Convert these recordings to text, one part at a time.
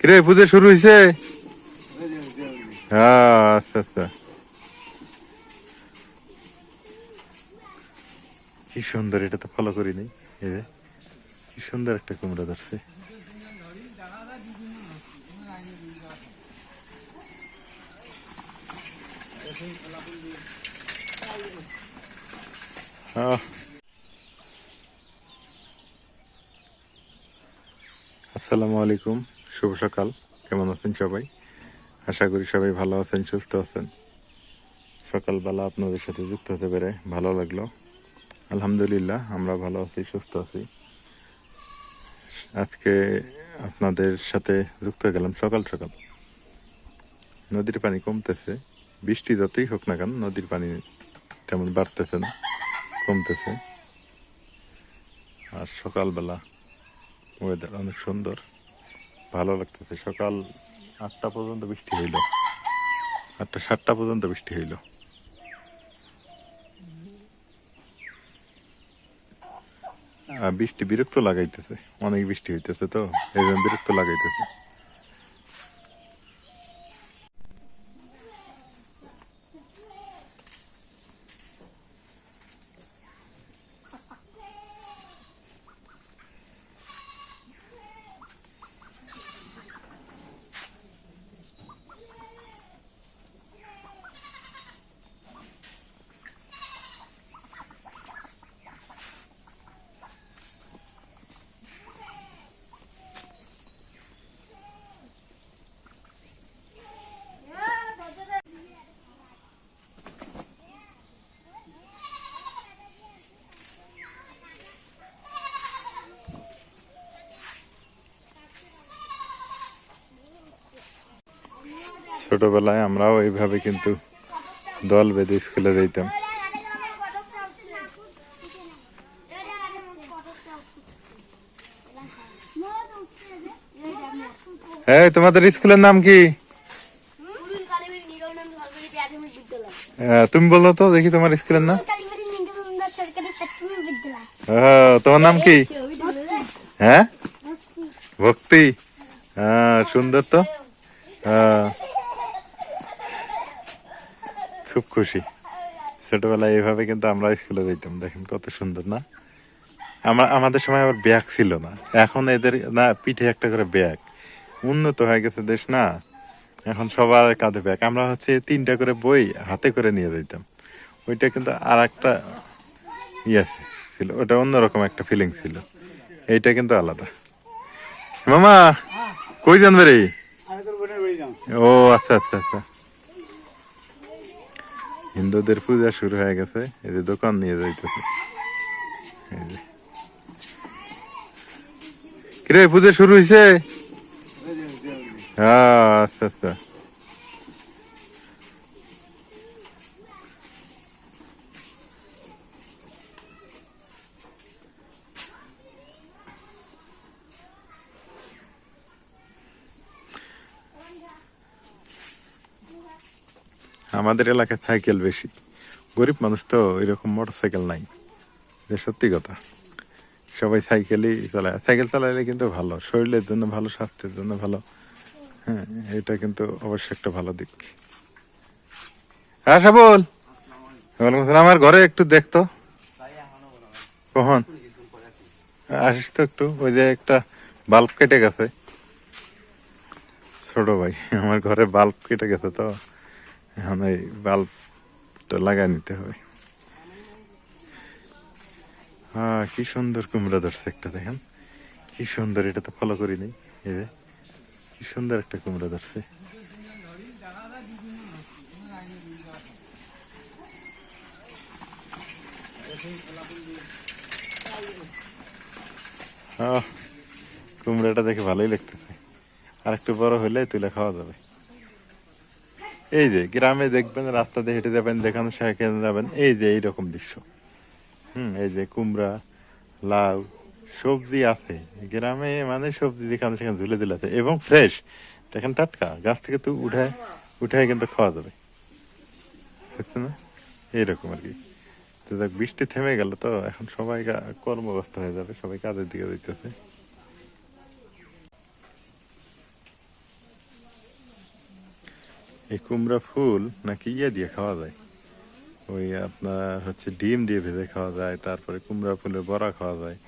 কিরে পুজো শুরু হয়েছে হ্যাঁ আচ্ছা আচ্ছা। কি সুন্দর, এটা তো ফলো করিনি। এই কি সুন্দর একটা কুমড়া ধরছে। আহ। আসসালামু আলাইকুম, শুভ সকাল। কেমন আছেন সবাই? আশা করি সবাই ভালো আছেন, সুস্থ আছেন। সকালবেলা আপনাদের সাথে যুক্ত হতে পেরে ভালো লাগল। আলহামদুলিল্লাহ, আমরা ভালো আছি, সুস্থ আছি। আজকে আপনাদের সাথে যুক্ত গেলাম সকাল সকাল। নদীর পানি কমতেছে, বৃষ্টি যতই হোক না কেন, নদীর পানি তেমন বাড়তেছে না, কমতেছে। আর সকালবেলা ওয়েদার অনেক সুন্দর। ভালো লাগতেছে। সকাল আটটা পর্যন্ত বৃষ্টি হইল। আটটা সাতটা পর্যন্ত বৃষ্টি হইল। বৃষ্টি বিরক্ত লাগাইতেছে। অনেক বৃষ্টি হইতেছে তো, এই জন্য বিরক্ত লাগাইতেছে। ছোটবেলায় আমরাও এইভাবে কিন্তু দল বেঁধে স্কুলে যেতাম এই তোমাদের স্কুলের নাম কি? আহ, তুমি বলো তো দেখি তোমার স্কুলের নাম। আহ, তোমার নাম কি? হ্যাঁ? ভক্তি। হ্যাঁ সুন্দর তো। হ্যাঁ। খুব খুশি। ছোটবেলায় এইভাবে কিন্তু আমরা স্কুলে যেতাম দেখেন কত সুন্দর না? আমার আমাদের সময় আবার ব্যাগ ছিল না। এখন এদের না পিঠে একটা করে ব্যাগ। উন্নত হয়ে গেছে দেশ না? এখন সবার কাঁধে ব্যাগ। আমরা হচ্ছে তিনটা করে বই হাতে করে নিয়ে যেতাম ওইটা কিন্তু আর একটা ইয়ে ছিল। ওটা অন্যরকম একটা ফিলিং ছিল। এইটা কিন্তু আলাদা। মামা কই জানবে রে? ও আচ্ছা আচ্ছা আচ্ছা। হিন্দুদের পূজা শুরু হয়ে গেছে। এই যে দোকান নিয়ে যাইতেছে। এই যে। কিরে পূজা শুরু হয়েছে হ্যাঁ আচ্ছা আচ্ছা। আমাদের এলাকায় সাইকেল বেশি। গরিব মানুষ তো এরকম মোটর সাইকেল নাই। এটা সত্যি কথা। সবাই সাইকেলই চালায়। সাইকেল চালাইলে কিন্তু ভালো, শরীরের জন্য ভালো, স্বাস্থ্যের জন্য ভালো। হ্যাঁ এটা কিন্তু অবশ্যই একটা ভালো দিক। হ্যাঁ সাবল। ওয়ালাইকুম আসসালাম। আমার ঘরে একটু দেখতো কখন? আসিস তো একটু। ওই যে একটা বাল্ব কেটে গেছে। ছোট ভাই, আমার ঘরে বাল্ব কেটে গেছে তো। এখন এই বাল্বটা লাগাই নিতে হবে। হ্যাঁ কি সুন্দর কুমড়া ধরছে একটা, দেখেন। কি সুন্দর, এটা তো ফলো করিনি এই কি সুন্দর একটা কুমড়া ধরছে। কুমড়াটা দেখে ভালোই লাগতেছে। আর একটু বড় হলে তুলে খাওয়া যাবে। এই যে, গ্রামে দেখবেন রাস্তা দিয়ে হেঁটে যাবেন দেখানো সেখানে যাবেন, এই যে এইরকম দৃশ্য। হুম, এই যে কুমড়া, লাউ, সবজি আছে। গ্রামে মানে সবজি যেখানে সেখানে ঝুলে দিলে আছে, এবং ফ্রেশ দেখেন টাটকা, গাছ থেকে তো উঠায় উঠায় কিন্তু খাওয়া যাবে। না? এইরকম আর কি। তো দেখ, বৃষ্টি থেমে গেল তো, এখন সবাই কর্মব্যস্ত হয়ে যাবে, সবাই কাজের দিকে যেতেছে এই কুমড়া ফুল নাকি ইয়ে দিয়ে খাওয়া যায়? ওই আপনার হচ্ছে ডিম দিয়ে ভেজে খাওয়া যায়, তারপরে কুমড়া ফুলের বড়া খাওয়া যায়।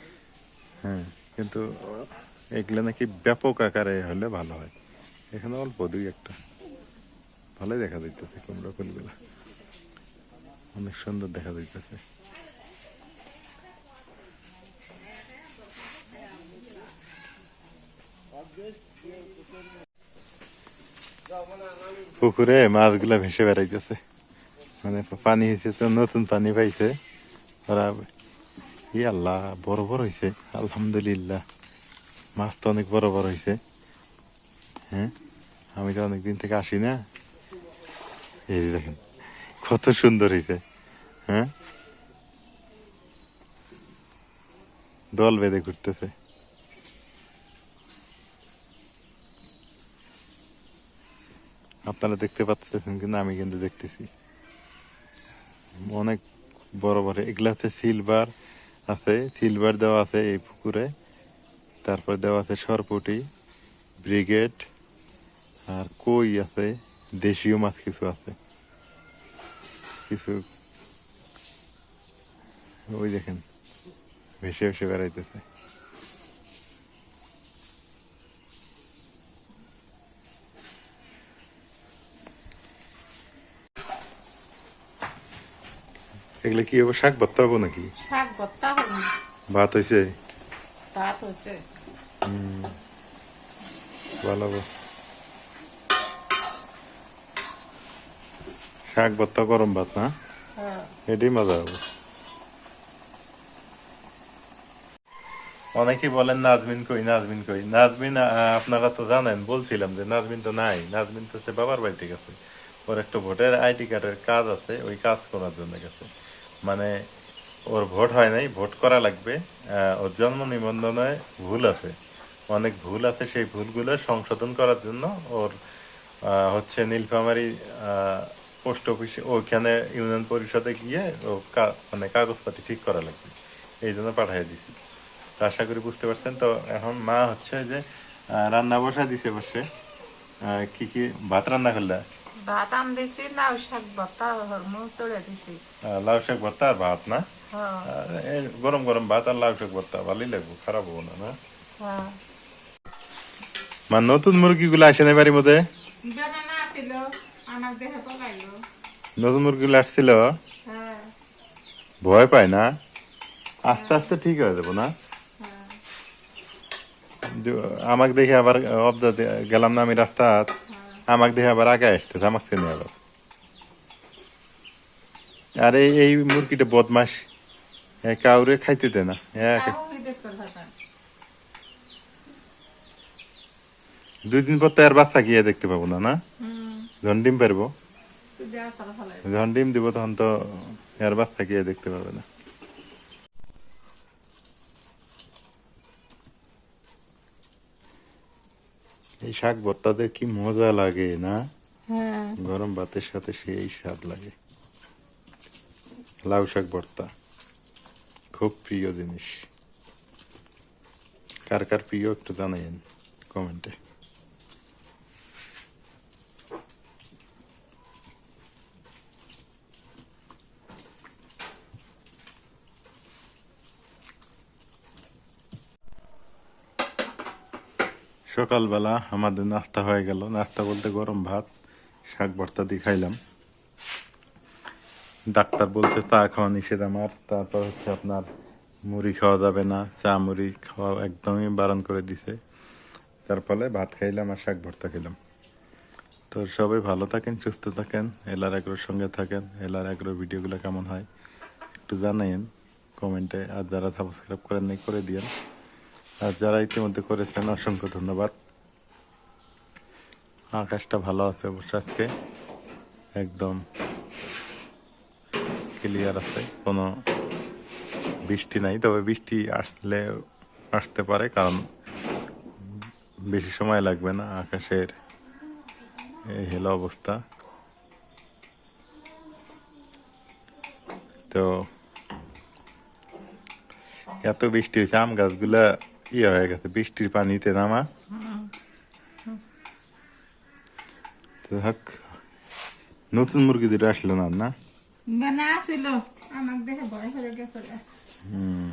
হ্যাঁ কিন্তু এগুলো নাকি ব্যাপক আকারে হলে ভালো হয়। এখানে অল্প দুই একটা। ভালোই দেখা যাইতেছে কুমড়া ফুলগুলা। অনেক সুন্দর দেখা যাইতেছে। পুকুরে মাছগুলা ভেসে বেড়াইতেছে। মানে পানি হয়েছে তো নতুন পানি পাইছে। ওরা ই আল্লাহ, বড় বড় হয়েছে আলহামদুলিল্লাহ। মাছ তো অনেক বড় বড় হয়েছে হ্যাঁ? আমি তো অনেকদিন থেকে আসি না। এই দেখেন, কত সুন্দর হয়েছে হ্যাঁ? দল বেঁধে ঘুরতেছে। আপনারা দেখতে পাচ্ছেন কিন্তু আমি কিন্তু দেখতেছি। অনেক বড় বড় এগুলা আছে সিলভার আছে সিলভার দেওয়া আছে এই পুকুরে। তারপর দেওয়া আছে সরপুটি, ব্রিগেড, আর কই আছে, দেশীয় মাছ কিছু আছে। কিছু ওই দেখেন, ভেসে ভেসে বেড়াইতেছে। এগুলো কি হবে শাক ভর্তা হব নাকি? শাক ভর্তা হবে ভাত হয়েছে ভাত হয়েছে ভালো শাক ভর্তা গরম ভাত না? হ্যাঁ। এটাই মজা হবে। অনেকেই বলেন নাজমিন কই নাজমিন কই? নাজমিন আপনারা তো জানেন বলছিলাম যে নাজমিন তো নাই। নাজমিন তো সে বাবার বাড়িতে গেছে। ওর একটা ভোটের আইডি কার্ডের কাজ আছে ওই কাজ করার জন্য গেছে। মানে ওর ভোট হয় নাই, ভোট করা লাগবে। ওর জন্ম নিবন্ধনে ভুল আছে। অনেক ভুল আছে সেই ভুলগুলো সংশোধন করার জন্য ওর হচ্ছে নীলফামারি পোস্ট অফিসে, ওইখানে ইউনিয়ন পরিষদে গিয়ে ও মানে কাগজপাতি ঠিক করা লাগবে। এই জন্য পাঠিয়ে দিছি। তো আশা করি বুঝতে পারছেন। তো এখন মা হচ্ছে যে রান্না বসা দিছে বসে কি কি? ভাত রান্না করলে? ভাত আম দিছি লাউ শাক ভর্তা হরমু চড়ে দিছি। লাউ শাক ভর্তা আর ভাত না? হ্যাঁ। আর এই গরম গরম ভাত আর লাউ শাক ভর্তা ভালোই লাগবে খারাপ হব না না? হ্যাঁ। মা নতুন মুরগিগুলো আসে না বাড়ির মধ্যে নতুন মুরগিগুলো আসছিল? হ্যাঁ। ভয় পায় না? আস্তে আস্তে ঠিক হয়ে যাব না? হ্যাঁ। আমাকে দেখে আবার অবদা গেলাম না আমি রাস্তা আমাকে দেখে আবার আগে আসতেছে আমাকে চেনে আবার। আর এই মুরগিটা বদমাস এ কাউরে খাইতে দে না। থাকা দুই দিন পর তো আর বাচ্চা গিয়ে দেখতে পাবো না না? যখন ডিম পারব যখন ডিম দিব তখন তো আর বাচ্চা গিয়ে দেখতে পাবে না। এই শাক ভর্তাতে কি মজা লাগে না? হ্যাঁ। গরম ভাতের সাথে সেই স্বাদ লাগে। লাউ শাক ভর্তা খুব প্রিয় জিনিস। কার কার প্রিয় একটু জানাইন কমেন্টে। সকালবেলা আমাদের নাস্তা হয়ে গেল। নাস্তা বলতে গরম ভাত, শাক ভর্তা দিয়ে খাইলাম। ডাক্তার বলছে, চা খাওয়া নিষেধ আমার। তারপর হচ্ছে আপনার মুড়ি খাওয়া যাবে না। চা, মুড়ি খাওয়া একদমই বারণ করে দিছে। তার ফলে ভাত খাইলাম আর শাক ভর্তা খেলাম। তো সবাই ভালো থাকেন, সুস্থ থাকেন এলার এগ্রোর সঙ্গে থাকেন। এলার এগ্রোর ভিডিওগুলো কেমন হয় একটু জানাইন কমেন্টে। আর যারা সাবস্ক্রাইব করেন করে দিয়েন। আর যারা ইতিমধ্যে করেছেন, অসংখ্য ধন্যবাদ। আকাশটা ভালো আছে অবশ্য আজকে। একদম ক্লিয়ার আছে। কোনো বৃষ্টি নাই, তবে বৃষ্টি আসলে আসতে পারে, কারণ বেশি সময় লাগবে না আকাশের এই হেলো অবস্থা। তো এত বৃষ্টি হয়েছে, আম গাছগুলা ইয়ে হয়ে গেছে বৃষ্টির পানিতে নামা। নতুন মুরগি দুটো আসলো না না? আসিল। আমার দেখে ভয় হয়ে গেছে হুম।